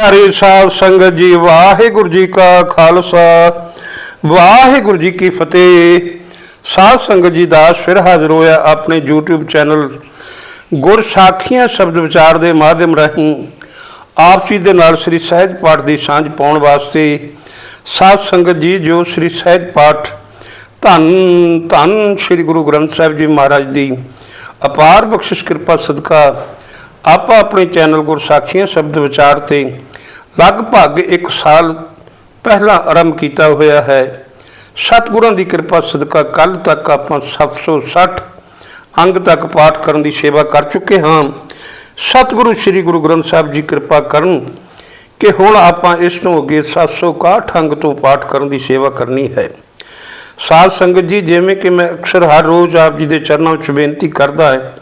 ਪਿਆਰੀ ਸਾਧ ਸੰਗਤ ਜੀ, ਵਾਹਿਗੁਰੂ ਜੀ ਕਾ ਖਾਲਸਾ। ਵਾਹਿਗੁਰੂ ਜੀ ਕੀ ਫਤਿਹ। ਸਾਧ ਸੰਗਤ ਜੀ ਦਾ ਫਿਰ ਹਾਜ਼ਰ ਹੋਇਆ ਆਪਣੇ YouTube ਚੈਨਲ ਗੁਰ ਸਾਖੀਆਂ ਸ਼ਬਦ ਵਿਚਾਰ ਦੇ ਮਾਧਿਅਮ ਰਾਹੀਂ। ਆਪ ਜੀ ਦੇ ਨਾਲ ਸ੍ਰੀ ਸਹਿਜ ਪਾਠ ਦੀ ਸਾਂਝ ਪਾਉਣ ਵਾਸਤੇ ਸਾਧ ਸੰਗਤ ਜੀ, ਜੋ ਸ੍ਰੀ ਸਹਿਜ ਪਾਠ ਧੰਨ ਧੰਨ ਸ੍ਰੀ ਗੁਰੂ ਗ੍ਰੰਥ ਸਾਹਿਬ ਜੀ ਮਹਾਰਾਜ ਦੀ ਅਪਾਰ ਬਖਸ਼ਿਸ਼ ਕਿਰਪਾ ਸਦਕਾ ਆਪਾਂ ਆਪਣੇ ਚੈਨਲ ਗੁਰਸਾਖੀਆਂ ਸ਼ਬਦ ਵਿਚਾਰ ਤੇ ਲਗਭਗ 1 ਸਾਲ ਪਹਿਲਾਂ ਆਰੰਭ ਕੀਤਾ ਹੋਇਆ ਹੈ। ਸਤਿਗੁਰਾਂ ਦੀ ਕਿਰਪਾ ਸਦਕਾ ਕੱਲ ਤੱਕ ਆਪਾਂ 760 ਅੰਗ ਤੱਕ ਪਾਠ ਕਰਨ ਦੀ ਸੇਵਾ ਕਰ ਚੁੱਕੇ ਹਾਂ। ਸਤਿਗੁਰੂ ਸ੍ਰੀ ਗੁਰੂ ਗ੍ਰੰਥ ਸਾਹਿਬ ਜੀ ਕਿਰਪਾ ਕਰਨ ਕਿ ਹੁਣ ਆਪਾਂ ਇਸ ਤੋਂ ਅੱਗੇ 761 ਅੰਗ ਤੋਂ ਪਾਠ ਕਰਨ ਦੀ ਸੇਵਾ ਕਰਨੀ ਹੈ। ਸਾਧ ਸੰਗਤ ਜੀ, ਜਿਵੇਂ ਕਿ ਮੈਂ ਅਕਸਰ ਹਰ ਰੋਜ਼ ਆਪ ਜੀ ਦੇ ਚਰਨਾਂ ਵਿੱਚ ਬੇਨਤੀ ਕਰਦਾ ਹੈ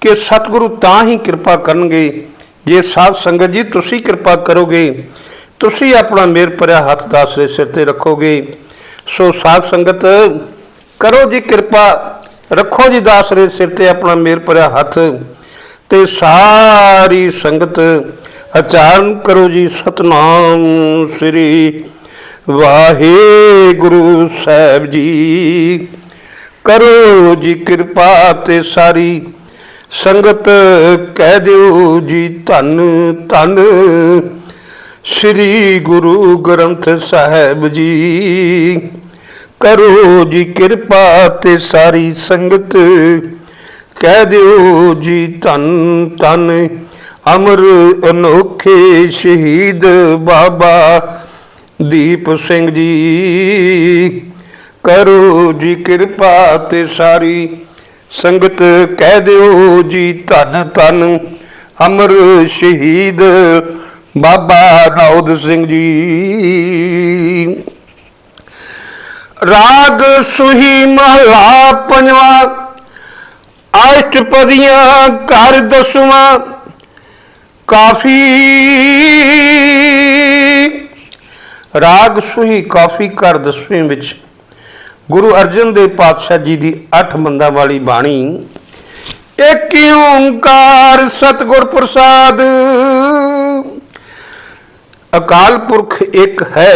ਕਿ ਸਤਿਗੁਰੂ ਤਾਂ ਹੀ ਕਿਰਪਾ ਕਰਨਗੇ ਜੇ ਸਾਧ ਸੰਗਤ ਜੀ, ਤੁਸੀਂ ਕਿਰਪਾ ਕਰੋਗੇ, ਤੁਸੀਂ ਆਪਣਾ ਮੇਰ ਭਰਿਆ ਹੱਥ ਦਾਸਰੇ ਸਿਰ ਤੇ ਰੱਖੋਗੇ, ਸੋ ਸਾਧ ਸੰਗਤ, ਕਰੋ ਜੀ ਕਿਰਪਾ, ਰੱਖੋ ਜੀ ਦਾਸਰੇ ਸਿਰ ਤੇ ਆਪਣਾ ਮੇਰ ਭਰਿਆ ਹੱਥ, ਤੇ ਸਾਰੀ ਸੰਗਤ ਆਚਰਨ ਕਰੋ ਜੀ, ਸਤਨਾਮ ਸ੍ਰੀ ਵਾਹਿਗੁਰੂ ਸਾਹਿਬ ਜੀ। ਕਰੋ ਜੀ ਕਿਰਪਾ ਤੇ ਸਾਰੀ ਸੰਗਤ ਕਹਿ ਦਿਓ ਜੀ ਧੰਨ ਧੰਨ। ਸ੍ਰੀ ਗੁਰੂ ਗ੍ਰੰਥ ਸਾਹਿਬ ਜੀ, ਕਰੋ ਜੀ ਕਿਰਪਾ ਤੇ ਸਾਰੀ ਸੰਗਤ। ਕਹਿ ਦਿਓ ਜੀ ਧੰਨ ਧੰਨ। ਅਮਰ ਅਨੋਖੇ ਸ਼ਹੀਦ ਬਾਬਾ ਦੀਪ ਸਿੰਘ ਜੀ, ਕਰੋ ਜੀ ਕਿਰਪਾ ਤੇ ਸਾਰੀ ਸੰਗਤ ਕਹਿ ਦਿਓ ਜੀ ਧੰਨ ਧੰਨ, ਅਮਰ ਸ਼ਹੀਦ ਬਾਬਾ ਨੌਦ ਸਿੰਘ ਜੀ। ਰਾਗ ਸੁਹੀ ਮਹਲਾ ਪੰਜਵਾ ਅਸ਼ਟਪਦੀਆਂ ਘਰ ਦਸਵਾਂ, ਕਾਫੀ। ਰਾਗ ਸੁਹੀ ਕਾਫੀ ਕਰ ਦਸਵੇਂ ਵਿੱਚ ਗੁਰੂ ਅਰਜਨ ਦੇਵ ਪਾਤਸ਼ਾਹ ਜੀ ਦੀ ਅੱਠ ਬੰਦਾਂ ਵਾਲੀ ਬਾਣੀ ਇੱਕ ਹੀ ਓੰਕਾਰ ਸਤਿਗੁਰ ਪ੍ਰਸਾਦ। ਅਕਾਲ ਪੁਰਖ ਇੱਕ ਹੈ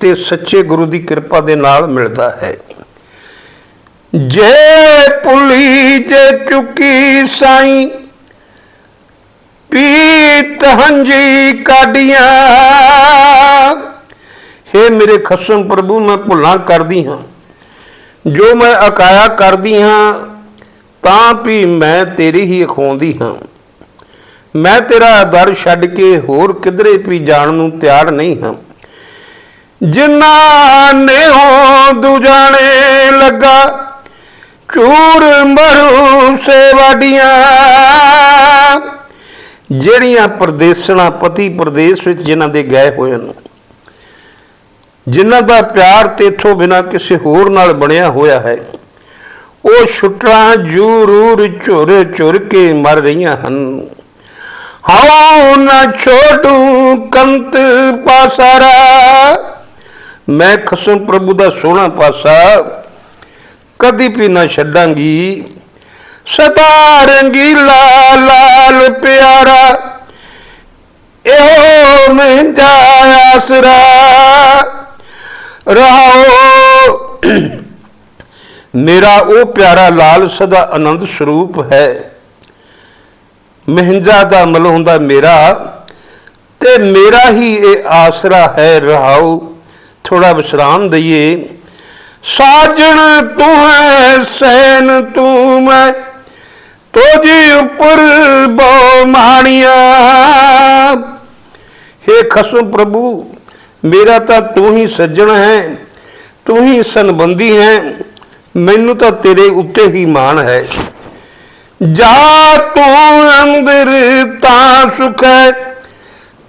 ਤੇ ਸੱਚੇ ਗੁਰੂ ਦੀ ਕਿਰਪਾ ਦੇ ਨਾਲ ਮਿਲਦਾ ਹੈ। ਜੇ ਪੁਲੀ ਜੇ ਚੁੱਕੀ ਸਾਈ, ਪੀਤ ਹੰਜੀ ਕਾਡੀਆਂ ਹੇ ਮੇਰੇ ਖਸਮ ਪ੍ਰਭੂ, ਮੈਂ ਭੁੱਲਾਂ ਕਰਦੀ ਹਾਂ। ਜੋ ਮੈਂ ਅਕਾਇਆ ਕਰਦੀ ਹਾਂ, ਤਾਂ ਵੀ ਮੈਂ ਤੇਰੀ ਹੀ ਅਖਾਉਂਦੀ ਹਾਂ। ਮੈਂ ਤੇਰਾ ਦਰ ਛੱਡ ਕੇ ਹੋਰ ਕਿਧਰੇ ਵੀ ਜਾਣ ਨੂੰ ਤਿਆਰ ਨਹੀਂ ਹਾਂ। ਜਿਨ੍ਹਾਂ ਨੇ ਹੋ ਦੁਜਾਣੇ ਲੱਗਾ, ਚੂਰ ਮਰੂ ਸੇਵਾਡੀਆਂ ਜਿਹੜੀਆਂ ਪਰਦੇਸਣਾ, ਪਤੀ ਪ੍ਰਦੇਸ਼ ਵਿੱਚ ਜਿਨ੍ਹਾਂ ਦੇ ਗਏ ਹੋਏ ਹਨ। ਜਿਨ੍ਹਾਂ ਦਾ ਪਿਆਰ ਤੇਥੋਂ ਬਿਨਾ ਕਿਸੇ ਹੋਰ ਨਾਲ ਬਣਿਆ ਹੋਇਆ ਹੈ, ਉਹ ਛੁੱਟਾਂ ਜੂਰੂਰ ਝੁਰ ਝੁਰ ਕੇ ਮਰ ਰਹੀਆਂ ਹਨ। ਹਾਉ ਨਾ ਛੋਟੂ ਕੰਤ ਪਾਸਾਰਾ ਮੈਂ ਖਸਮ ਪ੍ਰਭੂ ਦਾ ਸੋਹਣਾ ਪਾਸਾ, ਕਦੀ ਵੀ ਨਾ ਛੱਡਾਂਗੀ। ਸਦਾ ਰੰਗੀਲਾ ਲਾਲ ਪਿਆਰਾ, ਇਹੋ ਮਹਿੰਦਾ ਆਸਰਾ। ਰਹਾਓ ਮੇਰਾ ਉਹ ਪਿਆਰਾ ਲਾਲ ਸਦਾ ਆਨੰਦ ਸਰੂਪ ਹੈ। ਮਹਿੰਜਾ ਦਾ ਮਲ ਹੁੰਦਾ ਮੇਰਾ ਤੇ ਮੇਰਾ ਹੀ ਇਹ ਆਸਰਾ ਹੈ ਰਹਾਓ ਥੋੜਾ ਵਿਸ਼ਰਾਮ ਦਈਏ। ਸਾਜਣ ਤੂੰ ਹੈ ਸੈਨ ਤੂੰ ਮੈਂ। ਤੋਜੀ ਉੱਪਰ ਬੋ ਮਾਣੀਆਂ। ਹੇ ਖਸਮ ਪ੍ਰਭੂ ਮੇਰਾ ਤਾਂ ਤੂੰ ਹੀ ਸੱਜਣ ਹੈ, ਤੂੰ ਹੀ ਸੰਬੰਧੀ ਹੈ, ਮੈਨੂੰ ਤਾਂ ਤੇਰੇ ਉੱਤੇ ਹੀ ਮਾਣ ਹੈ। ਜਾ ਤੂੰ ਅੰਦਰ ਤਾਂ ਸੁਖ ਹੈ,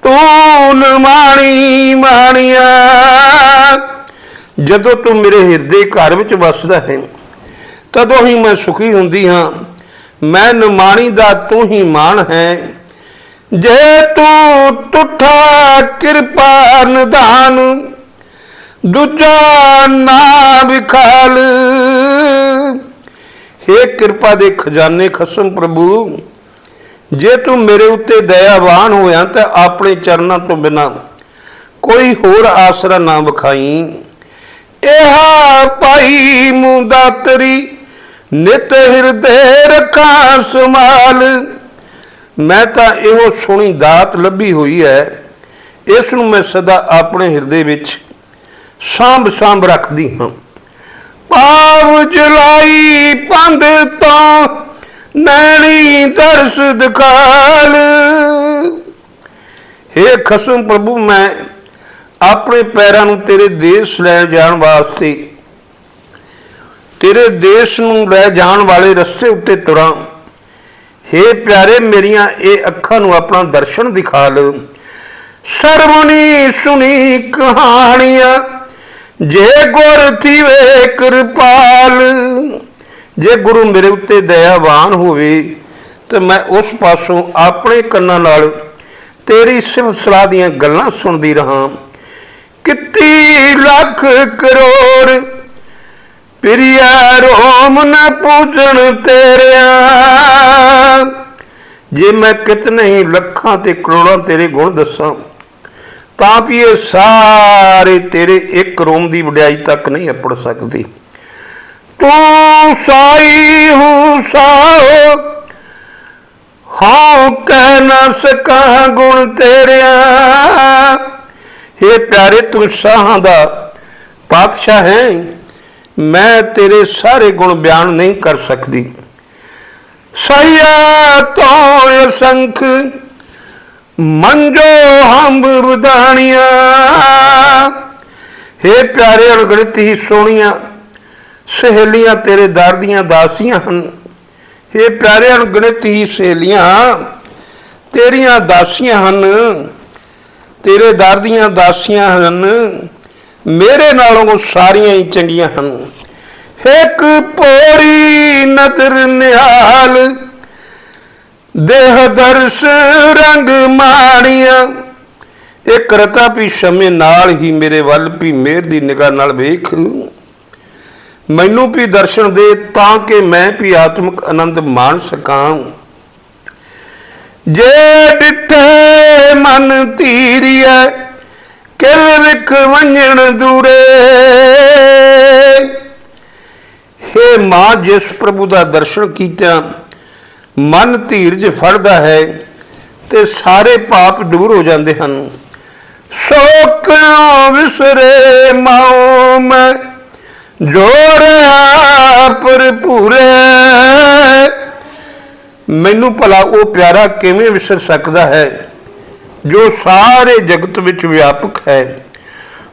ਤੂੰ ਨ ਮਾਣੀ ਮਾਣੀਆ। ਜਦੋਂ ਤੂੰ ਮੇਰੇ ਹਿਰਦੇ ਘਰ ਵਿੱਚ ਵਸਦਾ ਹੈ, ਤਦੋਂ ਹੀ ਮੈਂ ਸੁਖੀ ਹੁੰਦੀ ਹਾਂ। ਮੈਂ ਨਮਾਣੀ ਦਾ ਤੂੰ ਹੀ ਮਾਣ ਹੈ ਜੇ ਤੂੰ ਤੁਠਾ ਕਿਰਪਾ ਨਿਧਾਨ, ਦੂਜਾ ਨਾ ਵਿਖਾਲ। ਹੇ ਕਿਰਪਾ ਦੇ ਖਜ਼ਾਨੇ ਖਸਮ ਪ੍ਰਭੂ, ਜੇ ਤੂੰ ਮੇਰੇ ਉੱਤੇ ਦਇਆਵਾਨ ਹੋਇਆ ਤਾਂ ਆਪਣੇ ਚਰਨਾਂ ਤੋਂ ਬਿਨਾ ਕੋਈ ਹੋਰ ਆਸਰਾ ਨਾ ਵਿਖਾਈ। ਇਹਾ ਪਾਈ ਮੁੰਦਾਤਰੀ ਨਿਤ ਹਿਰਦੇ ਰੱਖਾਂ ਸਮਾਲ ਮੈਂ ਤਾਂ ਇਹੋ ਸੋਹਣੀ ਦਾਤ ਲੱਭੀ ਹੋਈ ਹੈ। ਇਸ ਨੂੰ ਮੈਂ ਸਦਾ ਆਪਣੇ ਹਿਰਦੇ ਵਿੱਚ ਸਾਂਭ ਸਾਂਭ ਰੱਖਦੀ ਹਾਂ। ਪਾਵ ਜਲਾਈ ਪੰਧ ਤੋਂ ਨੈਣੀ ਦਰਸ ਦਿਖਾਲ। ਹੇ ਖਸਮ ਪ੍ਰਭੂ, ਮੈਂ ਆਪਣੇ ਪੈਰਾਂ ਨੂੰ ਤੇਰੇ ਦੇਸ਼ ਲੈ ਜਾਣ ਵਾਸਤੇ, ਤੇਰੇ ਦੇਸ਼ ਨੂੰ ਲੈ ਜਾਣ ਵਾਲੇ ਰਸਤੇ ਉੱਤੇ ਤੁਰਾਂ। ਹੇ ਪਿਆਰੇ ਮੇਰੀਆਂ ਇਹ ਅੱਖਾਂ ਨੂੰ ਆਪਣਾ ਦਰਸ਼ਨ ਦਿਖਾ ਲਓ। ਸਰਵਣੀ ਸੁਣੀ ਕਹਾਣੀਆਂ, ਜੇ ਗੁਰ ਥੀਵੇ ਕਿਰਪਾਲ। ਜੇ ਗੁਰੂ ਮੇਰੇ ਉੱਤੇ ਦਇਆਵਾਨ ਹੋਵੇ, ਤੇ ਮੈਂ ਉਸ ਪਾਸੋਂ ਆਪਣੇ ਕੰਨਾਂ ਨਾਲ ਤੇਰੀ ਸਿਫਤ ਸਲਾਹ ਦੀਆਂ ਗੱਲਾਂ ਸੁਣਦੀ ਰਹਾ। ਕਿੱਤੀ ਲੱਖ ਕਰੋੜ ਪ੍ਰਿਆ ਰੋਮ ਨਾ ਪੂਜਣ ਤੇਰਿਆ। ਜੇ ਮੈਂ ਕਿਤਨੇ ਹੀ ਲੱਖਾਂ ਤੇ ਕਰੋੜਾਂ ਤੇਰੇ ਗੁਣ ਦੱਸਾਂ, ਤਾਂ ਵੀ ਇਹ ਸਾਰੇ ਤੇਰੇ ਇੱਕ ਰੋਮ ਦੀ ਵਡਿਆਈ ਤੱਕ ਨਹੀਂ ਅਪੜ ਸਕਦੀ। ਤੂੰ ਸਾਈ ਹੂੰ ਸਾਓ ਹਾਂ ਕਹਿ ਨਾ ਸਕਾਂ ਗੁਣ ਤੇਰਿਆ। हे ਪਿਆਰੇ, ਤੂੰ ਸਾਹਾਂ ਦਾ ਪਾਤਸ਼ਾਹ ਹੈ। ਮੈਂ ਤੇਰੇ ਸਾਰੇ ਗੁਣ ਬਿਆਨ ਨਹੀਂ ਕਰ ਸਕਦੀ। ਸਈਆ ਤੋਂ ਅਸੰਖ ਮੰਜੋ ਹੰਬ ਰੁਦਾਣੀਆਂ हे ਪਿਆਰੇ ਅਣਗਿਣਤ ਹੀ ਸੋਹਣੀਆਂ, ਸਹੇਲੀਆਂ ਤੇਰੇ ਦਰ ਦੀਆਂ ਦਾਸੀਆਂ ਹਨ। हे ਪਿਆਰੇ ਅਣਗਿਣਤ ਹੀ ਸਹੇਲੀਆਂ, ਤੇਰੀਆਂ ਦਾਸੀਆਂ ਹਨ, ਤੇਰੇ ਦਰ ਦੀਆਂ ਦਾਸੀਆਂ ਹਨ। ਮੇਰੇ ਨਾਲੋਂ ਸਾਰੀਆਂ ਹੀ ਚੰਗੀਆਂ ਹਨ। ਇੱਕ ਪੋਰੀ ਨਦਰ ਨਿਹਾਲ, ਦੇਹ ਦਰਸ ਰੰਗ ਮਾਣੀਆਂ। ਇਹ ਕਰਤਾ ਵੀ ਸਮੇਂ ਨਾਲ ਹੀ ਮੇਰੇ ਵੱਲ ਵੀ ਮਿਹਰ ਦੀ ਨਿਗਾਹ ਨਾਲ ਵੇਖ। ਮੈਨੂੰ ਵੀ ਦਰਸ਼ਨ ਦੇ ਤਾਂ ਕਿ ਮੈਂ ਵੀ ਆਤਮਿਕ ਆਨੰਦ ਮਾਣ ਸਕਾਂ। ਜੇ ਡਿੱਠੇ ਮਨ ਧੀਰੀਐ ਕਿਲ ਵਿਖ ਵੰਜਣ ਦੂਰੇ। ਹੇ ਮਾਂ, ਜਿਸ ਪ੍ਰਭੂ ਦਾ ਦਰਸ਼ਨ ਕੀਤਾ ਮਨ ਧੀਰਜ ਫੜਦਾ ਹੈ ਤੇ ਸਾਰੇ ਪਾਪ ਦੂਰ ਹੋ ਜਾਂਦੇ ਹਨ। ਸੋ ਕਿਉ ਵਿਸਰੇ ਮਾਉ ਮੈਂ ਜੋੜਿਆ ਭਰਪੂਰੇ। ਮੈਨੂੰ ਭਲਾ ਉਹ ਪਿਆਰਾ ਕਿਵੇਂ ਵਿਸਰ ਸਕਦਾ ਹੈ? ਜੋ ਸਾਰੇ ਜਗਤ ਵਿੱਚ ਵਿਆਪਕ ਹੈ।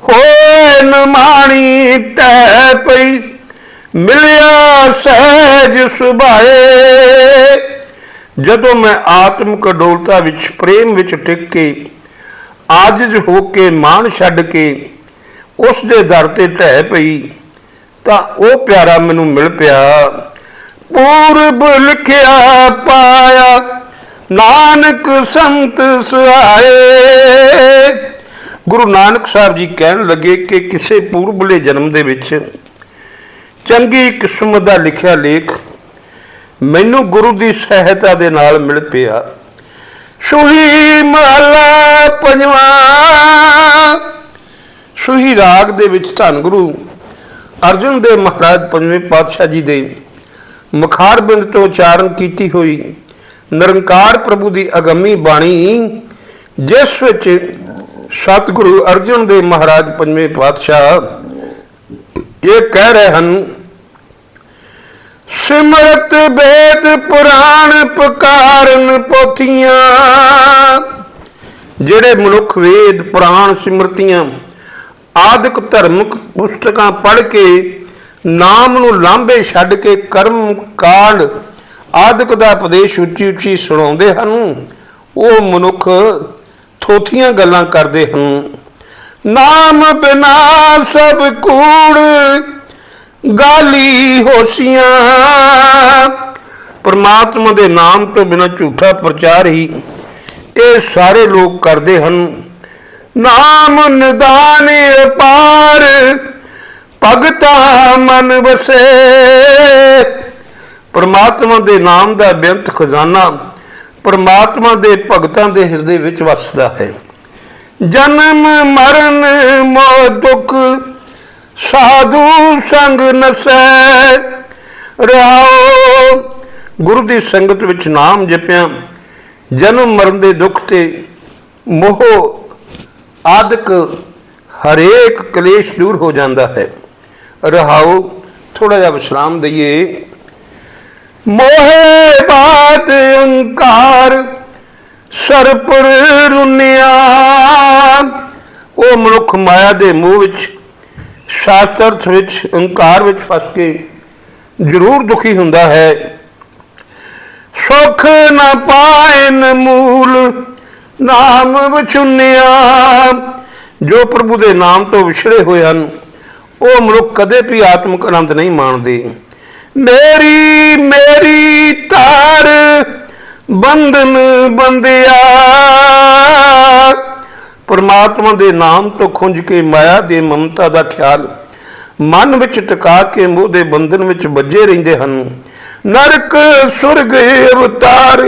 ਹੋਏ ਨਮਾਣੀ ਟੈ ਪਈ, ਮਿਲਿਆ ਸਹਿਜ ਸੁਭਾਏ। ਜਦੋਂ ਮੈਂ ਆਤਮਿਕ ਡੋਲਤਾ ਵਿੱਚ ਪ੍ਰੇਮ ਵਿੱਚ ਟਿਕ ਕੇ ਆਜਿਜ਼ ਹੋ ਕੇ ਮਾਣ ਛੱਡ ਕੇ ਉਸ ਦੇ ਦਰ ਤੇ ਢਹਿ ਪਈ, ਤਾਂ ਉਹ ਪਿਆਰਾ ਮੈਨੂੰ ਮਿਲ ਪਿਆ। ਪੂਰਬ ਲਿਖਿਆ ਪਾਇਆ ਨਾਨਕ ਸੰਤ ਸੁਹਾਏ ਗੁਰੂ ਨਾਨਕ ਸਾਹਿਬ ਜੀ ਕਹਿਣ ਲੱਗੇ ਕਿ ਕਿਸੇ ਪੂਰਬਲੇ ਜਨਮ ਦੇ ਵਿੱਚ ਚੰਗੀ ਕਿਸਮ ਦਾ ਲਿਖਿਆ ਲੇਖ ਮੈਨੂੰ ਗੁਰੂ ਦੀ ਸਹਾਇਤਾ ਦੇ ਨਾਲ ਮਿਲ ਪਿਆ। ਸੁਹੀ ਮਹਲਾ ਪੰਜਵਾ। ਸੁਹੀ ਰਾਗ ਦੇ ਵਿੱਚ ਧੰਨ ਗੁਰੂ ਅਰਜਨ ਦੇਵ ਮਹਾਰਾਜ ਪੰਜਵੇਂ ਪਾਤਸ਼ਾਹ ਜੀ ਦੇ ਮੁਖਾਰ ਬਿੰਦ ਤੋਂ ਉਚਾਰਨ ਕੀਤੀ ਹੋਈ ਨਿਰੰਕਾਰ ਪ੍ਰਭੂ ਦੀ ਅਗੰਮੀ ਬਾਣੀ, ਜਿਸ ਵਿੱਚ ਸਤਿਗੁਰੂ ਅਰਜਨ ਦੇਵ ਮਹਾਰਾਜ ਪੰਜਵੇਂ ਪਾਤਸ਼ਾਹ ਇਹ ਕਹਿ ਰਹੇ ਹਨ, ਸਿਮਰਤ ਵੇਦ ਪੁਰਾਣ ਪਕਾਰਨ ਪੋਥੀਆਂ। ਜਿਹੜੇ ਮਨੁੱਖ ਵੇਦ, ਪੁਰਾਣ ਸਿਮਰਤੀਆਂ, ਆਦਿਕ ਧਰਮਕ ਪੁਸਤਕਾਂ ਪੜ੍ਹ ਕੇ ਨਾਮ ਨੂੰ ਲਾਂਭੇ ਛੱਡ ਕੇ ਕਰਮ ਕਾਂਡ ਆਦਿਕ ਦਾ ਉਪਦੇਸ਼ ਉੱਚੀ ਉੱਚੀ ਸੁਣਾਉਂਦੇ ਹਨ। ਉਹ ਮਨੁੱਖ ਥੋਥੀਆਂ ਗੱਲਾਂ ਕਰਦੇ ਹਨ। ਨਾਮ ਬਿਨਾ ਸਭ ਕੂੜ ਗਾਲੀ ਹੋਸੀਆਂ। ਪਰਮਾਤਮਾ ਦੇ ਨਾਮ ਤੋਂ ਬਿਨਾ ਝੂਠਾ ਪ੍ਰਚਾਰ ਹੀ ਇਹ ਸਾਰੇ ਲੋਕ ਕਰਦੇ ਹਨ। ਨਾਮ ਨਿਦਾਨ ਪਾਰ ਭਗਤਾ ਮਨ ਵਸੇ। ਪਰਮਾਤਮਾ ਦੇ ਨਾਮ ਦਾ ਬੇਅੰਤ ਖਜ਼ਾਨਾ ਪਰਮਾਤਮਾ ਦੇ ਭਗਤਾਂ ਦੇ ਹਿਰਦੇ ਵਿੱਚ ਵਸਦਾ ਹੈ। ਜਨਮ, ਮਰਨ ਮੋਹ ਦੁਖ, ਸਾਧੂ ਸੰਗ ਨਸੈ, ਰਹਾਓ। ਗੁਰੂ ਦੀ ਸੰਗਤ ਵਿੱਚ ਨਾਮ ਜਪਿਆ। ਜਨਮ, ਮਰਨ ਦੇ ਦੁੱਖ ਤੇ ਮੋਹ ਆਦਿਕ ਹਰੇਕ ਕਲੇਸ਼ ਦੂਰ ਹੋ ਜਾਂਦਾ ਹੈ। ਰਹਾਓ ਥੋੜਾ ਜਿਹਾ ਵਿਸ਼ਰਾਮ ਦਈਏ। ਮੋਹੇ ਬਾਤ ਅੰਕਾਰ ਸਰਪਰ ਰੁੰਨਿਆ। ਉਹ ਮਨੁੱਖ ਮਾਇਆ ਦੇ ਮੋਹ ਵਿੱਚ, ਸ਼ਾਸਤਰਥ ਵਿੱਚ, ਅੰਕਾਰ ਵਿੱਚ ਫਸ ਕੇ ਜ਼ਰੂਰ ਦੁਖੀ ਹੁੰਦਾ ਹੈ। ਸੁਖ ਨਾ ਪਾਇਨ ਮੂਲ ਨਾਮ ਵਿਚੁੰਨਿਆ ਜੋ ਪ੍ਰਭੂ ਦੇ ਨਾਮ ਤੋਂ ਵਿਛੜੇ ਹੋਏ ਹਨ, ਉਹ ਮਨੁੱਖ ਕਦੇ ਵੀ ਆਤਮਿਕ ਆਨੰਦ ਨਹੀਂ ਮਾਣਦੇ। ਮੇਰੀ ਮੇਰੀ ਤਾਰ ਬੰਧਨ ਬੰਦਿਆ। ਪਰਮਾਤਮਾ ਦੇ ਨਾਮ ਤੋਂ ਖੁੰਝ ਕੇ ਮਾਇਆ ਦੇ ਮਮਤਾ ਦਾ ਖਿਆਲ ਮਨ ਵਿੱਚ ਟਿਕਾ ਕੇ ਮੋਹ ਦੇ ਬੰਧਨ ਵਿੱਚ ਵੱਜੇ ਰਹਿੰਦੇ ਹਨ। ਨਰਕ, ਸੁਰਗ, ਅਵਤਾਰ,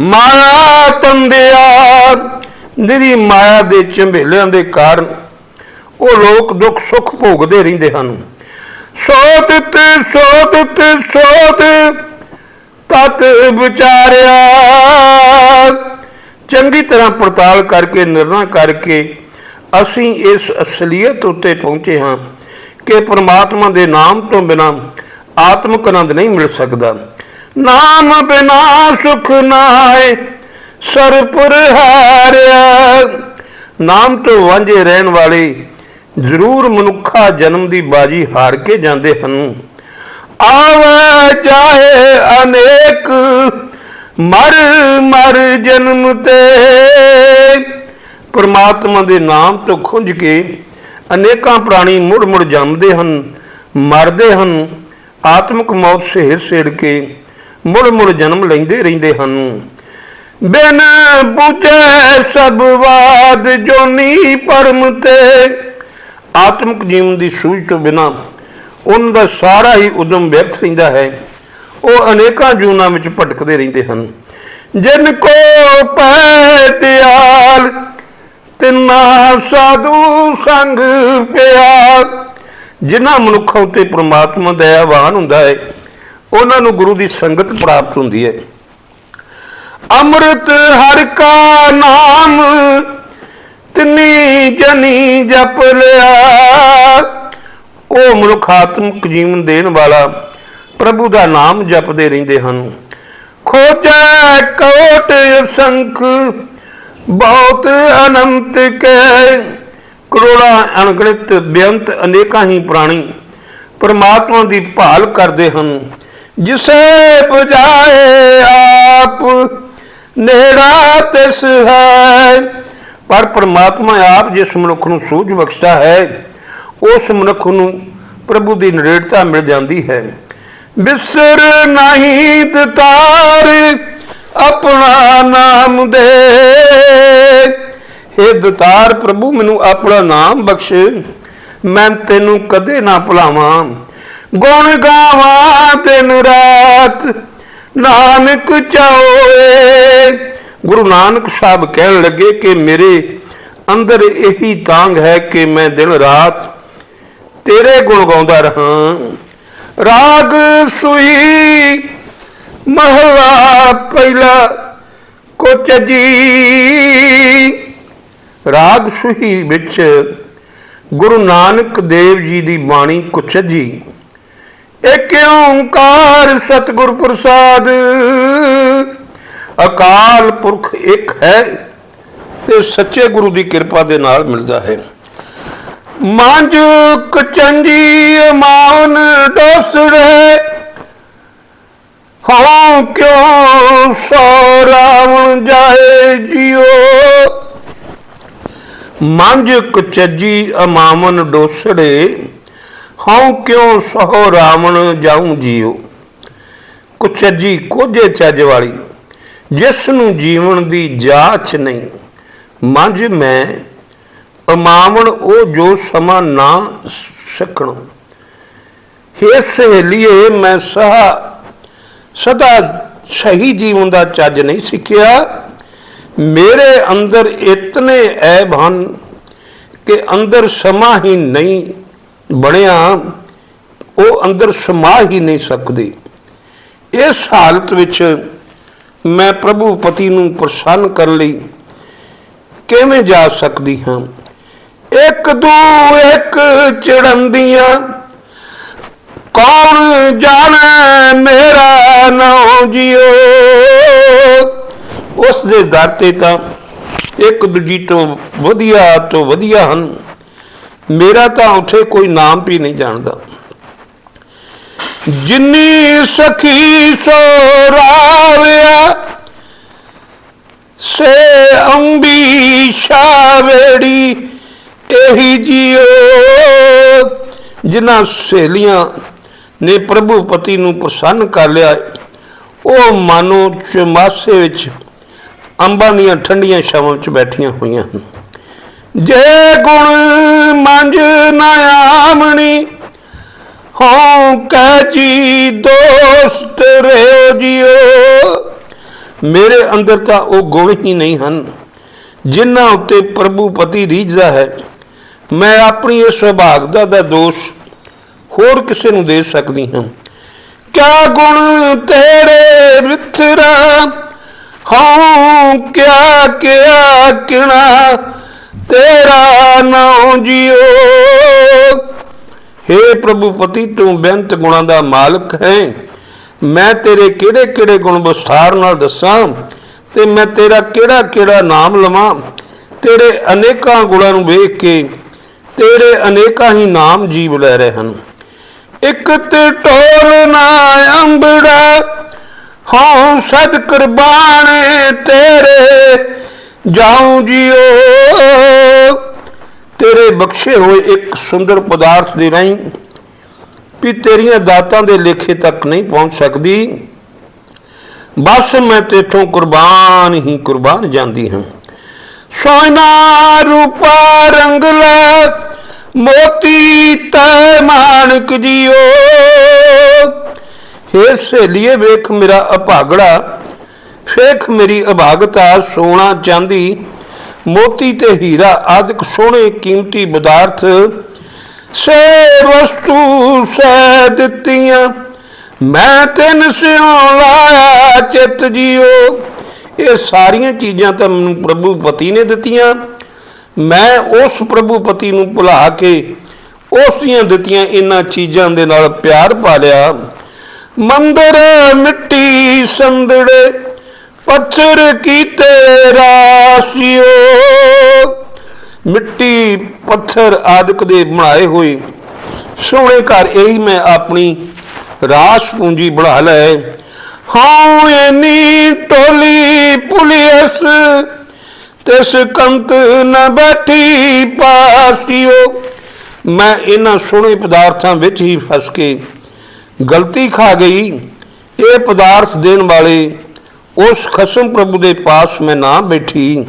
ਮਾਇਆ ਤੰਦਿਆ। ਨਿਰੀ ਮਾਇਆ ਦੇ ਝੰਬੇਲਿਆਂ ਦੇ ਕਾਰਨ ਉਹ ਲੋਕ ਦੁੱਖ ਸੁੱਖ ਭੋਗਦੇ ਰਹਿੰਦੇ ਹਨ। ਸੋਤ ਤੇ ਸੋਤ ਤੇ ਸੋਤ। ਤਤ ਵਿਚਾਰਿਆ। ਚੰਗੀ ਤਰ੍ਹਾਂ ਪੜਤਾਲ ਕਰਕੇ, ਨਿਰਣਾ ਕਰਕੇ ਅਸੀਂ ਇਸ ਅਸਲੀਅਤ ਉੱਤੇ ਪਹੁੰਚੇ ਹਾਂ ਕਿ ਪ੍ਰਮਾਤਮਾ ਦੇ ਨਾਮ ਤੋਂ ਬਿਨਾ ਆਤਮਿਕ ਆਨੰਦ ਨਹੀਂ ਮਿਲ ਸਕਦਾ। ਨਾਮ ਬਿਨਾ ਸੁਖ ਨਾਏ ਸਰਪੁਰ ਹਾਰਿਆ ਨਾਮ ਤੋਂ ਵਾਂਝੇ ਰਹਿਣ ਵਾਲੇ ਜ਼ਰੂਰ ਮਨੁੱਖਾ ਜਨਮ ਦੀ ਬਾਜੀ ਹਾਰ ਕੇ ਜਾਂਦੇ ਹਨ। ਆਵੇ ਚਾਹੇ ਅਨੇਕ ਮਰ ਮਰ ਜਨਮ ਤੇ। ਪਰਮਾਤਮਾ ਦੇ ਨਾਮ ਤੋਂ ਖੁੰਝ ਕੇ ਅਨੇਕਾਂ ਪ੍ਰਾਣੀ ਮੁੜ ਮੁੜ ਜੰਮਦੇ ਹਨ, ਮਰਦੇ ਹਨ, ਆਤਮਿਕ ਮੌਤ ਸਹਿਰ ਸੇੜ ਕੇ ਮੁੜ ਮੁੜ ਜਨਮ ਲੈਂਦੇ ਰਹਿੰਦੇ ਹਨ। ਬਿਨ ਬੁਝੇ ਸਭ ਬਾਦ ਜੋਨੀ ਪਰਮ ਤੇ। ਆਤਮਿਕ ਜੀਵਨ ਦੀ ਸੂਝ ਤੋਂ ਬਿਨਾ ਉਹਨਾਂ ਦਾ ਸਾਰਾ ਹੀ ਉਦਮ ਵਿਅਰਥ ਰਹਿੰਦਾ ਹੈ। ਉਹ ਅਨੇਕਾਂ ਜੂਨਾਂ ਵਿੱਚ ਭਟਕਦੇ ਰਹਿੰਦੇ ਹਨ। ਜਿਨ ਕੋ ਪੈ ਤਿੰਨਾ ਸਾਧੂ ਸੰਗ ਪਿਆ ਜਿਨ੍ਹਾਂ ਮਨੁੱਖਾਂ ਉੱਤੇ ਪ੍ਰਮਾਤਮਾ ਦਇਆਵਾਨ ਹੁੰਦਾ ਹੈ, ਉਹਨਾਂ ਨੂੰ ਗੁਰੂ ਦੀ ਸੰਗਤ ਪ੍ਰਾਪਤ ਹੁੰਦੀ ਹੈ। ਅੰਮ੍ਰਿਤ ਹਰ ਕਾ ਨਾਮ ਜਨੀ ਜਪ ਲਿਆ। ਉਹ ਮਨੁੱਖ ਆਤਮਿਕ ਜੀਵਨ ਦੇਣ ਵਾਲਾ ਪ੍ਰਭੂ ਦਾ ਨਾਮ ਜਪਦੇ ਰਹਿੰਦੇ ਹਨ। ਖੋਜੈ ਕੋਟ ਸੰਖ, ਬਹੁਤ ਅਨੰਤ ਕੈ। ਕਰੋੜਾਂ ਅਣਗਿਣਤ ਬੇਅੰਤ ਅਨੇਕਾਂ ਹੀ ਪ੍ਰਾਣੀ ਪਰਮਾਤਮਾ ਦੀ ਭਾਲ ਕਰਦੇ ਹਨ। ਜਿਸੇ ਬੁਝਾਏ ਆਪ, ਨੇੜਾ ਤਿਸ ਹੈ। ਪਰ ਪਰਮਾਤਮਾ ਆਪ ਜਿਸ ਮਨੁੱਖ ਨੂੰ ਸੂਝ ਬਖਸ਼ਦਾ ਹੈ, ਉਸ ਮਨੁੱਖ ਨੂੰ ਪ੍ਰਭੂ ਦੀ ਨਰੇੜਤਾ ਮਿਲ ਜਾਂਦੀ ਹੈ। ਬਿਸਰ ਨਹੀਂ ਦਤਾਰ ਆਪਣਾ ਨਾਮ ਦੇ। ਹੇ ਦਤਾਰ ਪ੍ਰਭੂ, ਮੈਨੂੰ ਆਪਣਾ ਨਾਮ ਬਖਸ਼। ਮੈਂ ਤੈਨੂੰ ਕਦੇ ਨਾ ਭੁਲਾਵਾਂ। ਗੁਣ ਗਾਵਾਂ ਤੈਨੂੰ ਰਾਤ, ਨਾਨਕ ਚਾਓਏ ਗੁਰੂ ਨਾਨਕ ਸਾਹਿਬ ਕਹਿਣ ਲੱਗੇ ਕਿ ਮੇਰੇ ਅੰਦਰ ਇਹੀ ਤਾਂਗ ਹੈ ਕਿ ਮੈਂ ਦਿਨ ਰਾਤ ਤੇਰੇ ਗੁਣ ਗਾਉਂਦਾ ਰਹਾ। ਰਾਗ ਸੂਈ ਮਹਲਾ ਪਹਿਲਾ ਕੋਚਜੀ ਰਾਗ ਸੁਹੀ ਵਿੱਚ ਗੁਰੂ ਨਾਨਕ ਦੇਵ ਜੀ ਦੀ ਬਾਣੀ ਕੁਚਜੀ ਏਕ ਓੰਕਾਰ ਸਤਿਗੁਰ ਪ੍ਰਸਾਦ ਅਕਾਲ ਪੁਰਖ ਇੱਕ ਹੈ ਤੇ ਸੱਚੇ ਗੁਰੂ ਦੀ ਕਿਰਪਾ ਦੇ ਨਾਲ ਮਿਲਦਾ ਹੈ। ਮੰਜ ਕਚੰਜੀ ਮਾਨ ਡੋਸੜੇ ਹਾਂ ਕਿਉਂ ਸੋ ਰਾਵਣ ਜਾਏ ਜਿਉ ਮੰਜ ਕਚਜੀ ਅਮਾਮਨ ਡੋਸੜੇ, ਹਉ ਕਿਉਂ ਸੋ ਰਾਵਣ ਜਾਉ ਜਿਉ ਕੁਚਜੀ ਕੋਝੇ ਚੱਜ ਵਾਲੀ ਜਿਸ ਨੂੰ ਜੀਵਨ ਦੀ ਜਾਚ ਨਹੀਂ। ਮੰਜ ਮੈਂ ਅਮਾਵਣ ਉਹ ਜੋ ਸਮਾਂ ਨਾ ਸਕਣੋ ਹੇ ਸਹੇਲੀਏ, ਮੈਂ ਸਹਾ ਸਦਾ ਸਹੀ ਜੀਵਨ ਦਾ ਚੱਜ ਨਹੀਂ ਸਿੱਖਿਆ। ਮੇਰੇ ਅੰਦਰ ਇਤਨੇ ਐਬ ਹਨ ਕਿ ਅੰਦਰ ਸਮਾਂ ਹੀ ਨਹੀਂ ਬਣਿਆ, ਉਹ ਅੰਦਰ ਸਮਾ ਹੀ ਨਹੀਂ ਸਕਦੀ। ਇਸ ਹਾਲਤ ਵਿੱਚ ਮੈਂ ਪ੍ਰਭੂ ਪਤੀ ਨੂੰ ਪ੍ਰਸੰਨ ਕਰਨ ਲਈ ਕਿਵੇਂ ਜਾ ਸਕਦੀ ਹਾਂ? ਇੱਕ ਦੂ, ਇੱਕ ਚੜੰਦੀਆਂ ਕੌਣ ਜਾਣੇ ਮੇਰਾ ਨਾਉ ਜਿਉ? ਉਸ ਦੇ ਦਰ ਤੇ ਤਾਂ ਇੱਕ ਦੂਜੀ ਤੋਂ ਵਧੀਆ ਤੋਂ ਵਧੀਆ ਹਨ। ਮੇਰਾ ਤਾਂ ਉੱਥੇ ਕੋਈ ਨਾਮ ਵੀ ਨਹੀਂ ਜਾਣਦਾ। ਜਿੰਨੀ ਸਖੀ ਸੋ ਰਾਵਿਆ ਸੇ ਅੰਬੀ ਸ਼ਾਵੇੜੀ ਇਹੀ ਜਿਉ ਜਿਨ੍ਹਾਂ ਸਹੇਲੀਆਂ ਨੇ ਪ੍ਰਭੂ ਪਤੀ ਨੂੰ ਪ੍ਰਸੰਨ ਕਰ ਲਿਆ, ਉਹ ਮਾਨੋ ਚਮਾਸੇ ਵਿੱਚ ਅੰਬਾਂ ਦੀਆਂ ਠੰਡੀਆਂ ਛਾਵਾਂ ਵਿੱਚ ਬੈਠੀਆਂ ਹੋਈਆਂ ਹਨ। ਜੇ ਗੁਣ ਮੰਜ ਨਾ ਆਮਣੀ ਹਾਂ ਕਹਿ ਜੀ ਦੋਸਤ ਰਹਿਓ ਜਿਓ। ਮੇਰੇ ਅੰਦਰ ਤਾਂ ਉਹ ਗੁਣ ਹੀ ਨਹੀਂ ਹਨ, ਜਿਨ੍ਹਾਂ ਉੱਤੇ ਪ੍ਰਭੂ ਪਤੀ ਰੀਝਦਾ ਹੈ। ਮੈਂ ਆਪਣੀ ਇਸ ਸੁਭਾਗਤਾ ਦਾ ਦੋਸ਼ ਹੋਰ ਕਿਸੇ ਨੂੰ ਦੇ ਸਕਦੀ ਹਾਂ। ਕਿਆ ਗੁਣ ਤੇਰੇ ਵਿਥਰਾ ਹਾਂ ਕਿਆ ਕਿਆ ਕਿਣਾ ਤੇਰਾ ਨਾਉ ਜਿਓ। हे ਪ੍ਰਭੂ ਪਤੀ, ਤੂੰ ਬੇਅੰਤ ਗੁਣਾਂ ਦਾ ਮਾਲਕ ਹੈ। ਮੈਂ ਤੇਰੇ ਕਿਹੜੇ ਕਿਹੜੇ ਗੁਣ ਵਿਸਥਾਰ ਨਾਲ ਦੱਸਾਂ ਤੇ ਮੈਂ ਤੇਰਾ ਕਿਹੜਾ ਕਿਹੜਾ ਨਾਮ ਲਵਾਂ? ਤੇਰੇ ਅਨੇਕਾਂ ਗੁਣਾਂ ਨੂੰ ਵੇਖ ਕੇ ਤੇਰੇ ਅਨੇਕਾਂ ਹੀ ਨਾਮ ਜੀਵ ਲੈ ਰਹੇ ਹਨ। ਇੱਕ ਤੇ ਟੋਲ ਨਾ ਅੰਬੜਾ ਹਾਂ ਸਦ ਕੁਰਬਾਨੇ ਤੇਰੇ, ਜਾਉ ਜਿਓ। ਤੇਰੇ ਬਖਸ਼ੇ ਹੋਏ ਇੱਕ ਸੁੰਦਰ ਪਦਾਰਥ ਦੇ ਰਾਹੀਂ ਵੀ ਤੇਰੀਆਂ ਦਾਤਾਂ ਦੇ ਲੇਖੇ ਤੱਕ ਨਹੀਂ ਪਹੁੰਚ ਸਕਦੀ। ਬਸ ਮੈਂ ਤੇਥੋਂ ਕੁਰਬਾਨ ਹੀ ਕੁਰਬਾਨ ਜਾਂਦੀ ਹਾਂ। ਸੋਨਾ ਰੂਪਾ ਰੰਗਲਾ ਮੋਤੀ ਤੈ ਮਾਨਕ ਜੀਓ। ਹੇ ਸਹੇਲੀਏ, ਵੇਖ ਮੇਰਾ ਅਭਾਗੜਾ, ਵੇਖ ਮੇਰੀ ਅਭਾਗਤਾ, ਸੋਨਾ ਚਾਂਦੀ ਮੋਤੀ ਤੇ ਹੀਰਾ, ਆਦਿਕ ਸੋਹਣੇ ਕੀਮਤੀ ਪਦਾਰਥ। ਸੇ ਵਸਤੂ ਸੇ ਦਿੱਤੀਆਂ। ਮੈਂ ਤੈਨ ਸਿਉ ਲਾਇਆ, ਚਿਤ ਜੀਓ। ਇਹ ਸਾਰੀਆਂ ਚੀਜ਼ਾਂ ਤਾਂ ਮੈਨੂੰ ਪ੍ਰਭੂ ਪਤੀ ਨੇ ਦਿੱਤੀਆਂ। ਮੈਂ ਉਸ ਪ੍ਰਭੂ ਪਤੀ ਨੂੰ ਭੁਲਾ ਕੇ ਉਸ ਦੀਆਂ ਦਿੱਤੀਆਂ ਇਹਨਾਂ ਚੀਜ਼ਾਂ ਦੇ ਨਾਲ ਪਿਆਰ ਪਾ ਲਿਆ ਮੰਦਰ ਮਿੱਟੀ ਸੰਦੜੇ ਪੱਥਰ ਕੀਤੇ ਰਾਸਿਓ। ਮਿੱਟੀ ਪੱਥਰ ਆਦਿਕ ਦੇ ਬਣਾਏ ਹੋਏ। ਸੋਹਣੇ ਘਰ ਇਹੀ ਮੈਂ ਆਪਣੀ ਰਾਸ ਪੂੰਜੀ ਬਣਾ ਲੈ। ਹਾਂ ਐਨੀ ਟੋਲੀ ਪੁਲਿਸ ਤਿਸ ਕੰਤ ਨ ਬੈਠੀ ਪਾਸਿਓ। ਮੈਂ ਇਹਨਾਂ ਸੋਹਣੇ ਪਦਾਰਥਾਂ ਵਿੱਚ ਹੀ ਫਸ ਕੇ ਗਲਤੀ ਖਾ ਗਈ। ਇਹ ਪਦਾਰਥ ਦੇਣ ਵਾਲੇ ਉਸ ਖਸਮ ਪ੍ਰਭੂ ਦੇ ਪਾਸ ਮੈਂ ਨਾ ਬੈਠੀ।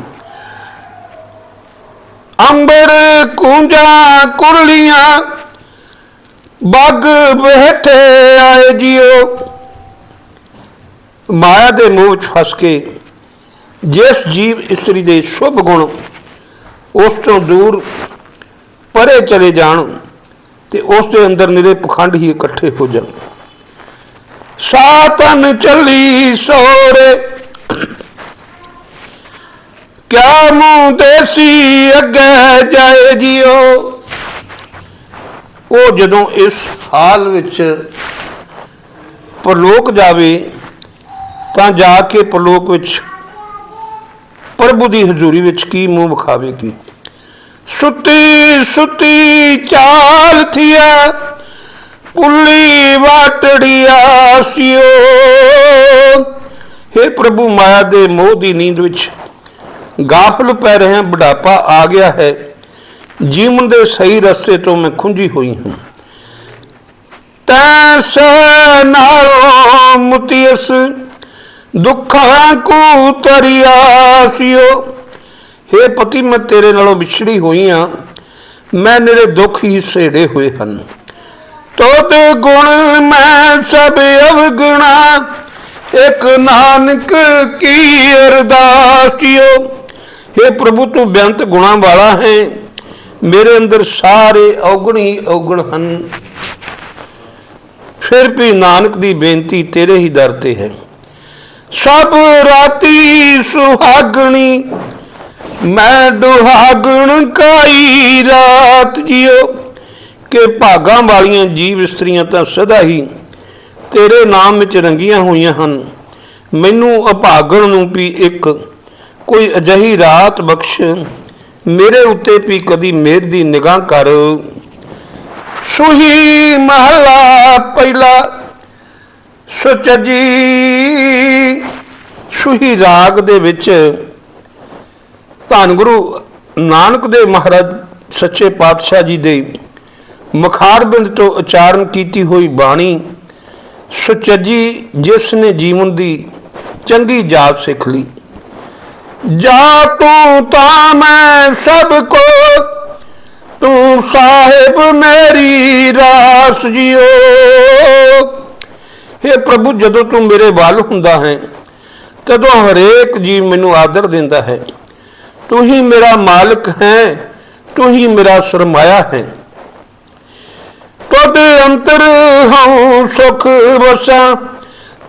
ਅੰਬਰ, ਕੂੰਜਾਂ, ਕੁਰਲੀਆਂ, ਬੱਗ ਬੈਠੇ ਆਏ ਜਿਓ। ਮਾਇਆ ਦੇ ਮੋਹ ਵਿੱਚ ਫਸ ਕੇ ਜਿਸ ਜੀਵ ਇਸਤਰੀ ਦੇ ਸ਼ੁਭ ਗੁਣ ਉਸ ਤੋਂ ਦੂਰ ਪਰੇ ਚਲੇ ਜਾਣ ਤੇ ਉਸ ਦੇ ਅੰਦਰ ਨਿਰੇ ਪਖੰਡ ਹੀ ਇਕੱਠੇ ਹੋ ਜਾਣ। ਸਾਤਨ ਚੱਲੀ ਸੋਰੇ। ਕਿਆ ਮੂੰਹ ਦੇਸੀ ਅੱਗੇ ਜਾਏ ਜਿਓ। ਉਹ ਜਦੋਂ ਇਸ ਹਾਲ ਵਿੱਚ ਪਰਲੋਕ ਜਾਵੇ, ਤਾਂ ਜਾ ਕੇ ਪਰਲੋਕ ਵਿੱਚ ਪ੍ਰਭੂ ਦੀ ਹਜ਼ੂਰੀ ਵਿੱਚ ਕੀ ਮੂੰਹ ਵਿਖਾਵੇਗੀ? ਸੁੱਤੀ ਸੁੱਤੀ ਚਾਲ ਥੀਆ ਪੁੱਲੀ ਵਾਟੜੀ ਆਸਿਓ। हे ਪ੍ਰਭੂ, ਮਾਇਆ ਦੇ ਮੋਹ ਦੀ ਨੀਂਦ ਵਿੱਚ ਗਾਫਲ ਪੈ ਰਹੇ ਹਾਂ ਬੁਢਾਪਾ ਆ ਗਿਆ ਹੈ। ਜੀਵਨ ਦੇ ਸਹੀ ਰਸਤੇ ਤੋਂ ਮੈਂ ਖੁੰਝੀ ਹੋਈ ਹਾਂ। ਤੈਸ ਨਾਲੋਂ ਮੁਤੀਸ ਦੁੱਖਾਂ ਕੋ ਤਰਿਆਸਿਓ हे ਪਤੀ, ਮੈਂ ਤੇਰੇ ਨਾਲੋਂ ਵਿਛੜੀ ਹੋਈ ਹਾਂ। ਮੈਂ ਮੇਰੇ ਦੁੱਖ ਹੀ ਸੇੜੇ ਹੋਏ ਹਨ। ਤੋਤ ਗੁਣ ਮੈਂ ਸਭ ਅਵਗੁਣਾ। ਇੱਕ ਨਾਨਕ ਕੀ ਅਰਦਾਸ हे ਪ੍ਰਭੂ, ਤੂੰ ਬੇਅੰਤ ਗੁਣਾ ਵਾਲਾ ਹੈ। ਮੇਰੇ ਅੰਦਰ ਸਾਰੇ ਔਗਣ ਹੀ ਔਗਣ ਹਨ। ਫਿਰ ਵੀ ਨਾਨਕ ਦੀ ਬੇਨਤੀ ਤੇਰੇ ਹੀ ਦਰ ਤੇ ਹੈ। ਸਭ ਰਾਤੀ ਸੁਹਾਗਣੀ, ਮੈਂ ਦੁਹਾਗਣ ਕਾਈ ਰਾਤ ਜਿਉ ਕਿ ਭਾਗਾਂ ਵਾਲੀਆਂ ਜੀਵ ਇਸਤਰੀਆਂ ਤਾਂ ਸਦਾ ਹੀ ਤੇਰੇ ਨਾਮ ਵਿੱਚ ਰੰਗੀਆਂ ਹੋਈਆਂ ਹਨ। ਮੈਨੂੰ ਅਭਾਗਣ ਨੂੰ ਵੀ ਇੱਕ ਕੋਈ ਅਜਹੀ ਰਾਤ ਬਖਸ਼, ਮੇਰੇ ਉੱਤੇ ਵੀ ਕਦੀ ਮੇਰ ਦੀ ਨਿਗਾਹ ਕਰ। ਸੁਹੀ ਮਹਲਾ ਪਹਿਲਾ ਸੁਚਜੀ ਸੁਹੀ ਰਾਗ ਦੇ ਵਿੱਚ ਧੰਨ ਗੁਰੂ ਨਾਨਕ ਦੇ ਮਹਾਰਾਜ ਸੱਚੇ ਪਾਤਸ਼ਾਹ ਜੀ ਦੇ ਮਖਾਰਬਿੰਦ ਤੋਂ ਉਚਾਰਨ ਕੀਤੀ ਹੋਈ ਬਾਣੀ, ਸੁਚੱਜੀ ਜਿਸ ਨੇ ਜੀਵਨ ਦੀ ਚੰਗੀ ਜਾਤ ਸਿੱਖ ਲਈ। ਜਾ ਤੂੰ ਤਾਂ ਮੈਂ ਸਭ ਕੋ ਤੂੰ ਸਾਹਿਬ ਮੇਰੀ ਰਾਸ ਜਿਓ। हे ਪ੍ਰਭੂ, ਜਦੋਂ ਤੂੰ ਮੇਰੇ ਵੱਲ ਹੁੰਦਾ ਹੈ, ਤਦੋਂ ਹਰੇਕ ਜੀਵ ਮੈਨੂੰ ਆਦਰ ਦਿੰਦਾ ਹੈ। ਤੂੰ ਹੀ ਮੇਰਾ ਮਾਲਕ ਹੈ, ਤੂੰ ਹੀ ਮੇਰਾ ਸਰਮਾਇਆ ਹੈ। ਤੋਦੇ ਅੰਤਰ ਹਉ ਸੁਖ ਵਸਾ,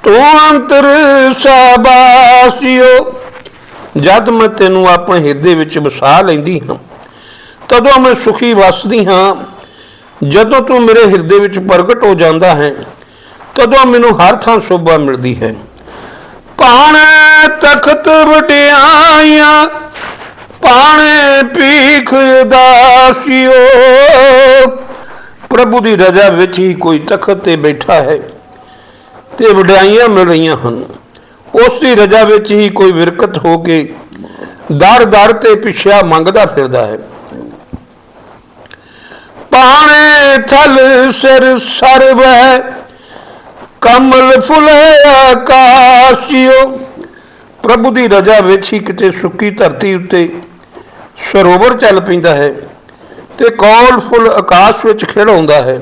ਤੂੰ ਅੰਤਰ ਸਾਬਾਸਿਓ। ਜਦ ਮੈਂ ਤੈਨੂੰ ਆਪਣੇ ਹਿਰਦੇ ਵਿੱਚ ਵਸਾ ਲੈਂਦੀ ਹਾਂ, ਤਦੋਂ ਮੈਂ ਸੁਖੀ ਵਸਦੀ ਹਾਂ। ਜਦੋਂ ਤੂੰ ਮੇਰੇ ਹਿਰਦੇ ਵਿੱਚ ਪ੍ਰਗਟ ਹੋ ਜਾਂਦਾ ਹੈ, ਤਦੋਂ ਮੈਨੂੰ ਹਰ ਥਾਂ ਸ਼ੋਭਾ ਮਿਲਦੀ ਹੈ। ਪਾਣੇ ਤਖਤ ਵਡਿਆਈਆਂ ਪਾਣੇ ਪੀਖ ਦਾਸਿਓ ਪ੍ਰਭੂ ਦੀ ਰਜ਼ਾ ਵਿੱਚ ਹੀ ਕੋਈ ਤਖਤ ਤੇ ਬੈਠਾ ਹੈ ਤੇ ਵਡਿਆਈਆਂ ਮਿਲ ਰਹੀਆਂ ਹਨ। ਉਸ ਦੀ ਰਜ਼ਾ ਵਿੱਚ ਹੀ ਕੋਈ ਵਿਰਕਤ ਹੋ ਕੇ ਦਰ ਦਰ ਤੇ ਪਿਛਿਆ ਮੰਗਦਾ ਫਿਰਦਾ ਹੈ। ਪਾਣੇ ਥਲ ਸਿਰ ਸਰਵੈ ਕਮਲ ਫੁਲੇ ਆਕਾਸ਼ਿਓ। ਪ੍ਰਭੂ ਦੀ ਰਜ਼ਾ ਵਿੱਚ ਹੀ ਕਿਤੇ ਸੁੱਕੀ ਧਰਤੀ ਉੱਤੇ ਸਰੋਵਰ ਚੱਲ ਪੈਂਦਾ ਹੈ। ਤੇ ਕੌਲ ਫੁੱਲ ਆਕਾਸ਼ ਵਿੱਚ ਖਿੜਾਉਂਦਾ ਹੈ?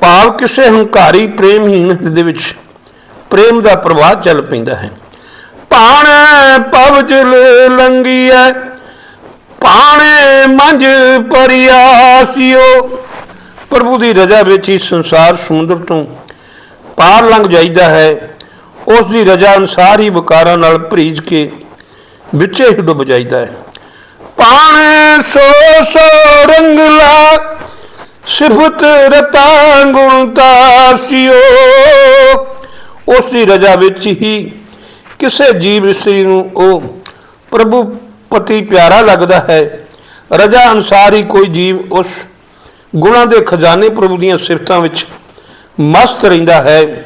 ਭਾਵ ਕਿਸੇ ਹੰਕਾਰੀ ਪ੍ਰੇਮਹੀਣ ਦੇ ਵਿੱਚ ਪ੍ਰੇਮ ਦਾ ਪ੍ਰਵਾਹ ਚੱਲ ਪੈਂਦਾ ਹੈ। ਪਾਣੇ ਪਵਜਲ ਲੰਗੀਐ ਪਾਣੇ ਮੰਝ ਪਰਿਆਸਿਓ ਪ੍ਰਭੂ ਦੀ ਰਜ਼ਾ ਵਿੱਚ ਹੀ ਸੰਸਾਰ ਸਮੁੰਦਰ ਤੋਂ ਪਾਰ ਲੰਘ ਜਾਈਦਾ ਹੈ। ਉਸ ਦੀ ਰਜ਼ਾ ਅਨਸਾਰ ਹੀ ਵਿਕਾਰਾਂ ਨਾਲ ਭਰੀਜ ਕੇ ਵਿੱਚੇ ਹੀ ਡੁੱਬ ਜਾਈਦਾ ਹੈ। ਪਾਣੇ ਸੋ ਸੋ ਰੰਗਲਾ ਸਿਫਤ ਰਤਾ ਗੁਣ ਤਾਸਿਓ ਉਸ ਦੀ ਰਜ਼ਾ ਵਿੱਚ ਹੀ ਕਿਸੇ ਜੀਵ ਇਸਤਰੀ ਨੂੰ ਉਹ ਪ੍ਰਭੂ ਪਤੀ ਪਿਆਰਾ ਲੱਗਦਾ ਹੈ। ਰਜ਼ਾ ਅਨਸਾਰ ਹੀ ਕੋਈ ਜੀਵ ਉਸ ਗੁਣਾਂ ਦੇ ਖਜ਼ਾਨੇ ਪ੍ਰਭੂ ਦੀਆਂ ਸਿਫਤਾਂ ਵਿੱਚ ਮਸਤ ਰਹਿੰਦਾ ਹੈ।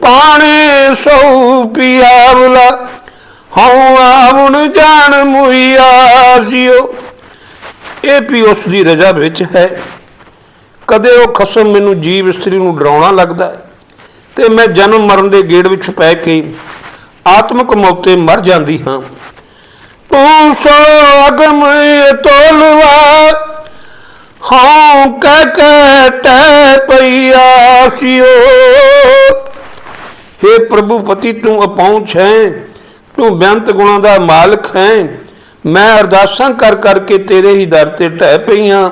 ਪਾਣੇ ਸੋ ਪਿਆਵਲਾ ਹਉ ਆਵਣ ਜਾਣ ਮੁਈਆ ਜਿਓ। ਇਹ ਵੀ ਉਸ ਦੀ ਰਜ਼ਾ ਵਿੱਚ ਹੈ। ਕਦੇ ਉਹ ਖਸਮ ਮੈਨੂੰ ਜੀਵ ਇਸਤਰੀ ਨੂੰ ਡਰਾਉਣਾ ਲੱਗਦਾ ਹੈ ਤੇ ਮੈਂ ਜਨਮ ਮਰਨ ਦੇ ਗੇੜ ਵਿੱਚ ਪੈ ਕੇ ਆਤਮਿਕ ਮੌਤੇ ਮਰ ਜਾਂਦੀ ਹਾਂ। ਤੂੰ ਸੋ ਅਗਮ ਤੋਲਵਾ ਹਾਂ ਕਹਿ ਕਹਿ ਟੈ ਪਈਆ ਸਿਓ हे ਪ੍ਰਭੂ ਪਤੀ, ਤੂੰ ਅਪਹੁੰਚ ਹੈ। ਤੂੰ ਬੇਅੰਤ ਗੁਣਾਂ ਦਾ ਮਾਲਕ ਹੈ। ਮੈਂ ਅਰਦਾਸਾਂ ਕਰ ਕਰਕੇ ਤੇਰੇ ਹੀ ਦਰ ਤੇ ਟਹਿ ਹਾਂ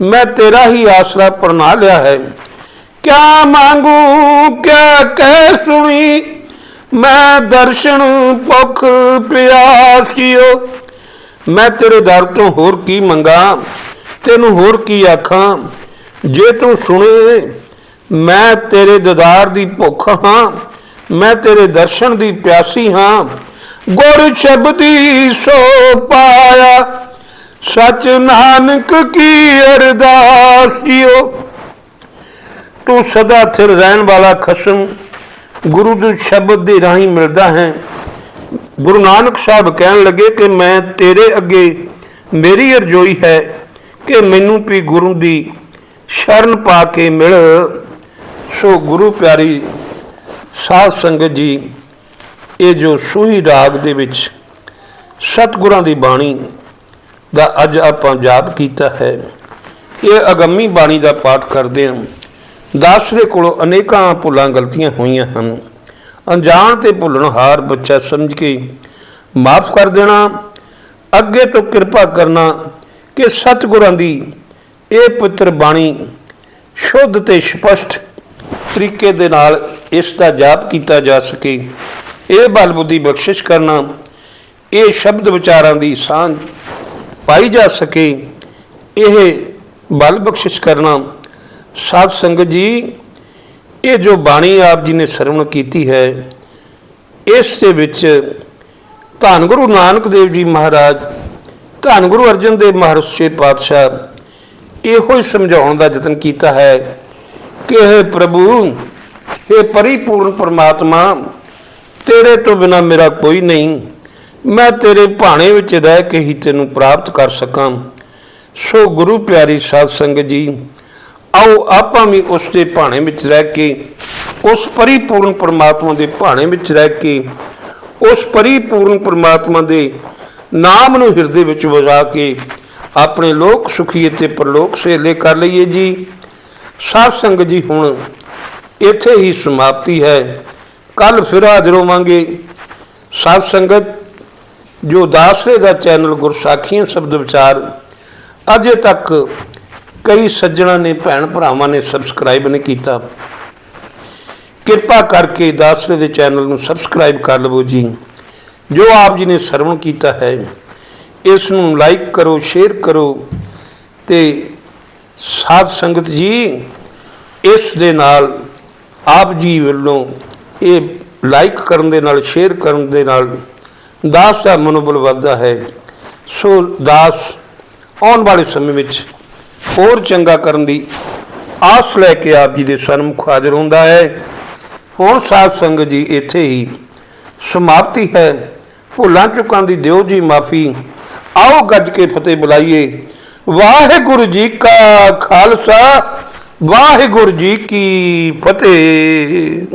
ਮੈਂ ਤੇਰਾ ਹੀ ਆਸਰਾ ਪਰਨਾ ਲਿਆ ਹੈ। ਕਿਆ ਮੰਗੂ, ਕਿਆ ਕਹਿ ਸੁਣੀ? ਮੈਂ ਦਰਸ਼ਨ ਭੁਖ ਪਿਆਸਿਓ ਮੈਂ ਤੇਰੇ ਦਰ ਤੋਂ ਹੋਰ ਕੀ ਮੰਗਾ? ਤੈਨੂੰ ਹੋਰ ਕੀ ਆਖਾਂ? ਜੇ ਤੂੰ ਸੁਣੇ, ਮੈਂ ਤੇਰੇ ਦੀਦਾਰ ਦੀ ਭੁੱਖ ਹਾਂ। ਮੈਂ ਤੇਰੇ ਦਰਸ਼ਨ ਦੀ ਪਿਆਸੀ ਹਾਂ। ਗੁਰ ਸ਼ਬਦੀ ਸੋ ਪਾਇਆ। ਸਚ ਨਾਨਕ ਕੀ ਅਰਦਾਸਿਓ ਤੂੰ ਸਦਾ ਥਿਰ ਰਹਿਣ ਵਾਲਾ ਖਸਮ, ਗੁਰੂ ਦੇ ਸ਼ਬਦ ਦੇ ਰਾਹੀਂ ਮਿਲਦਾ ਹੈ। ਗੁਰੂ ਨਾਨਕ ਸਾਹਿਬ ਕਹਿਣ ਲੱਗੇ ਕਿ ਮੈਂ ਤੇਰੇ ਅੱਗੇ ਮੇਰੀ ਅਰਜ਼ੋਈ ਹੈ ਕਿ ਮੈਨੂੰ ਵੀ ਗੁਰੂ ਦੀ ਸ਼ਰਨ ਪਾ ਕੇ ਮਿਲ। ਸੋ ਗੁਰੂ ਪਿਆਰੀ, ਸਾਧ ਸੰਗਤ ਜੀ ਇਹ ਜੋ ਸੂਹੀ ਰਾਗ ਦੇ ਵਿੱਚ ਸਤਿਗੁਰਾਂ ਦੀ ਬਾਣੀ ਦਾ ਅੱਜ ਆਪਾਂ ਜਾਪ ਕੀਤਾ ਹੈ, ਇਹ ਅਗੰਮੀ ਬਾਣੀ ਦਾ ਪਾਠ ਕਰਦੇ ਹਾਂ। ਦਾਸ ਦੇ ਕੋਲੋਂ ਅਨੇਕਾਂ ਭੁੱਲਾਂ ਗਲਤੀਆਂ ਹੋਈਆਂ ਹਨ। ਅਣਜਾਣ ਤੇ ਭੁੱਲਣਹਾਰ ਬੱਚਾ ਸਮਝ ਕੇ ਮਾਫ ਕਰ ਦੇਣਾ, ਅੱਗੇ ਤੋਂ ਕਿਰਪਾ ਕਰਨਾ ਕਿ ਸਤਿਗੁਰਾਂ ਦੀ ਇਹ ਪੁੱਤਰ ਬਾਣੀ ਸ਼ੁੱਧ ਤੇ ਸਪਸ਼ਟ ਤਰੀਕੇ ਦੇ ਨਾਲ ਇਸ ਦਾ ਜਾਪ ਕੀਤਾ ਜਾ ਸਕੇ। ਇਹ ਬਲ ਬੁੱਧੀ ਬਖਸ਼ਿਸ਼ ਕਰਨਾ, ਇਹ ਸ਼ਬਦ ਵਿਚਾਰਾਂ ਦੀ ਸਾਂਝ ਪਾਈ ਜਾ ਸਕੇ, ਇਹ ਬਲ ਬਖਸ਼ਿਸ਼ ਕਰਨਾ। ਸਾਧ ਸੰਗਤ ਜੀ, ਇਹ ਜੋ ਬਾਣੀ ਆਪ ਜੀ ਨੇ ਸਰਵਣ ਕੀਤੀ ਹੈ, ਇਸ ਦੇ ਵਿੱਚ ਧੰਨ ਗੁਰੂ ਨਾਨਕ ਦੇਵ ਜੀ ਮਹਾਰਾਜ, ਧੰਨ ਗੁਰੂ ਅਰਜਨ ਦੇਵ ਮਹਾਰਾਜ ਸੱਚੇ ਪਾਤਸ਼ਾਹ, ਇਹੋ ਹੀ ਸਮਝਾਉਣ ਦਾ ਯਤਨ ਕੀਤਾ ਹੈ ਕਿ ਇਹ ਪ੍ਰਭੂ ਇਹ ਪਰਿਪੂਰਨ ਪਰਮਾਤਮਾ ਤੇਰੇ ਤੋਂ ਬਿਨਾ ਮੇਰਾ ਕੋਈ ਨਹੀਂ। ਮੈਂ ਤੇਰੇ ਭਾਣੇ ਵਿੱਚ ਰਹਿ ਕੇ ਹੀ ਤੈਨੂੰ ਪ੍ਰਾਪਤ ਕਰ ਸਕਾਂ। ਸੋ ਗੁਰੂ ਪਿਆਰੀ ਸਾਧ ਸੰਗਤ ਜੀ, ਆਓ ਆਪਾਂ ਵੀ ਉਸ ਦੇ ਭਾਣੇ ਵਿੱਚ ਰਹਿ ਕੇ, ਉਸ ਪਰਿਪੂਰਨ ਪਰਮਾਤਮਾ ਦੇ ਭਾਣੇ ਵਿੱਚ ਰਹਿ ਕੇ, ਉਸ ਪਰਿਪੂਰਨ ਪਰਮਾਤਮਾ ਦੇ ਨਾਮ ਨੂੰ ਹਿਰਦੇ ਵਿੱਚ ਵਜਾ ਕੇ ਆਪਣੇ ਲੋਕ ਸੁਖੀ ਅਤੇ ਪਰਲੋਕ ਸੇਲੇ ਕਰ ਲਈਏ ਜੀ। ਸਾਧ ਸੰਗਤ ਜੀ, ਹੁਣ ਇੱਥੇ ਹੀ ਸਮਾਪਤੀ ਹੈ। ਕੱਲ ਫਿਰ ਹਾਜ਼ਰ ਹੋਵਾਂਗੇ। ਸਾਧ ਸੰਗਤ, ਜੋ ਦਾਸਰੇ ਦਾ ਚੈਨਲ ਗੁਰਸਾਖੀਆਂ ਸ਼ਬਦ ਵਿਚਾਰ, ਅਜੇ ਤੱਕ ਕਈ ਸੱਜਣਾ ਨੇ, ਭੈਣ ਭਰਾਵਾਂ ਨੇ ਸਬਸਕ੍ਰਾਈਬ ਨਹੀਂ ਕੀਤਾ। ਕਿਰਪਾ ਕਰਕੇ ਦਾਸਰੇ ਦੇ ਚੈਨਲ ਨੂੰ ਸਬਸਕ੍ਰਾਈਬ ਕਰ ਲਵੋ ਜੀ। ਜੋ ਆਪ ਜੀ ਨੇ ਸਰਵਣ ਕੀਤਾ ਹੈ, ਇਸ ਨੂੰ ਲਾਈਕ ਕਰੋ ਸ਼ੇਅਰ ਕਰੋ ਤੇ ਸਾਧ ਸੰਗਤ ਜੀ, ਇਸ ਦੇ ਨਾਲ ਆਪ ਜੀ ਵੱਲੋਂ ਇਹ ਲਾਈਕ ਕਰਨ ਦੇ ਨਾਲ ਸ਼ੇਅਰ ਕਰਨ ਦੇ ਨਾਲ ਦਾਸ ਦਾ ਮਨੋਬਲ ਵੱਧਦਾ ਹੈ। ਸੋ ਦਾਸ ਆਉਣ ਵਾਲੇ ਸਮੇਂ ਵਿੱਚ ਹੋਰ ਚੰਗਾ ਕਰਨ ਦੀ ਆਸ ਲੈ ਕੇ ਆਪ ਜੀ ਦੇ ਸਨਮੁਖ ਹਾਜ਼ਰ ਹੁੰਦਾ ਹੈ। ਹੁਣ ਸਾਧ ਸੰਗਤ ਜੀ, ਇੱਥੇ ਹੀ ਸਮਾਪਤੀ ਹੈ। ਭੁੱਲਾਂ ਚੁੱਕਾਂ ਦੀ ਦਿਓ ਜੀ ਮਾਫੀ। ਆਓ ਗੱਜ ਕੇ ਫਤਿਹ ਬੁਲਾਈਏ। ਵਾਹਿਗੁਰੂ ਜੀ ਕਾ ਖਾਲਸਾ, ਵਾਹਿਗੁਰੂ ਜੀ ਕੀ ਫਤਿਹ।